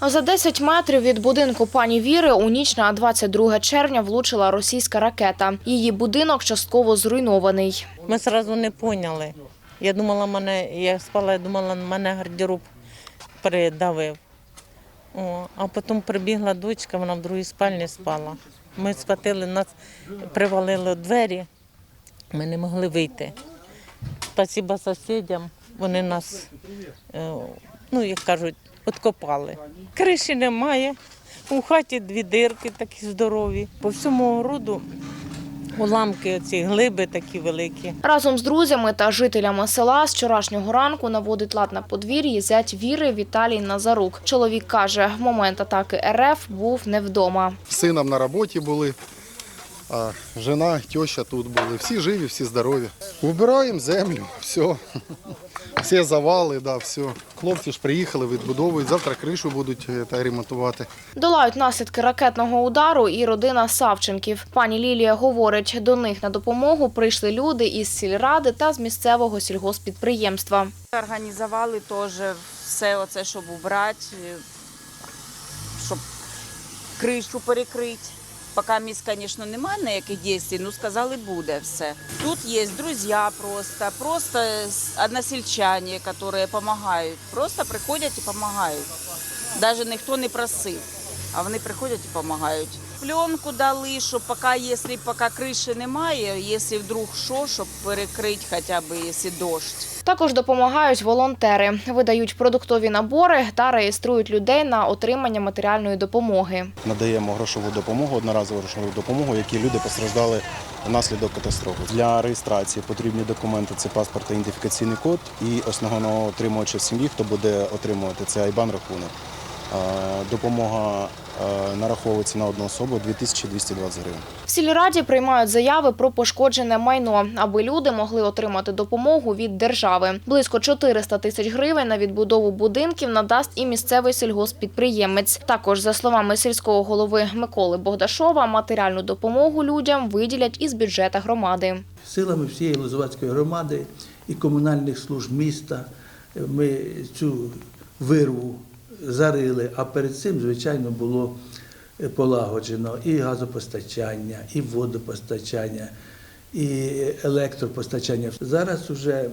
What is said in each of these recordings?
За 10 метрів від будинку пані Віри у ніч на 22 червня влучила російська ракета. Її будинок частково зруйнований. Ми одразу не поняли. Я думала, мене, я спала, я думала, мене гардероб придавив. О, а потім прибігла дочка, вона в другій спальні спала. Ми схватили, нас привалили двері, ми не могли вийти. Спасіба сусідям, вони нас, е, ну, як кажуть, откопали. Криші немає, у хаті дві дирки такі здорові. По всьому городу уламки, ці глиби такі великі. Разом з друзями та жителями села з вчорашнього ранку наводить лад на подвір'ї зять Віри Віталій Назарук. Чоловік каже, в момент атаки РФ був не вдома. з сином на роботі були, а жена, теща тут були. Всі живі, всі здорові. Вбираємо землю, все. Всі завали, да, все. Хлопці ж приїхали, відбудовують. Завтра кришу будуть е, та, ремонтувати. Долають наслідки ракетного удару і родина Савченків. Пані Лілія говорить, до них на допомогу прийшли люди із сільради та з місцевого сільгоспідприємства. Організували теж все оце, щоб убрати, е, щоб кришу перекрити. Поки місць, звісно, немає ніяких дій, ну сказали, буде все. Тут є друзі просто, просто с- односельчане, які допомагають. Просто приходять і допомагають. Навіть ніхто не просив, а вони приходять і допомагають. Пленку дали, щоб поки, якщо поки криші немає, якщо вдруг що, щоб перекрити хоча б, якщо дощ. Також допомагають волонтери, видають продуктові набори та реєструють людей на отримання матеріальної допомоги. надаємо грошову допомогу, одноразову грошову допомогу, які люди постраждали внаслідок катастрофи. Для реєстрації потрібні документи це паспорт та ідентифікаційний код і основного отримувача сім'ї, хто буде отримувати це айбан рахунок. Е, Допомога е, нараховується на одну особу 2220 гривень. В сільраді приймають заяви про пошкоджене майно, аби люди могли отримати допомогу від держави. Близько 400 тисяч гривень на відбудову будинків надасть і місцевий сільгоспідприємець. Також, за словами сільського голови Миколи Богдашова, матеріальну допомогу людям виділять із бюджета громади. Силами всієї Лозовацької громади і комунальних служб міста ми цю вирву зарили, а перед цим, звичайно, було полагоджено і газопостачання, і водопостачання, і електропостачання. Зараз вже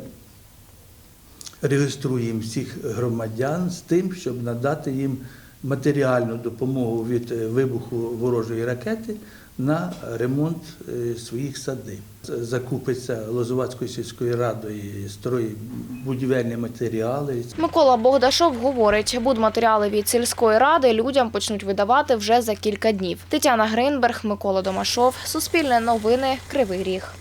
реєструємо всіх громадян з тим, щоб надати їм матеріальну допомогу від е, вибуху ворожої ракети на ремонт е, своїх садиб. Закупиться Лозувацькою сільською радою строї будівельні матеріали. Микола Богдашов говорить, будматеріали від сільської ради людям почнуть видавати вже за кілька днів. Тетяна Гринберг, Микола Домашов, Суспільне новини, Кривий Ріг.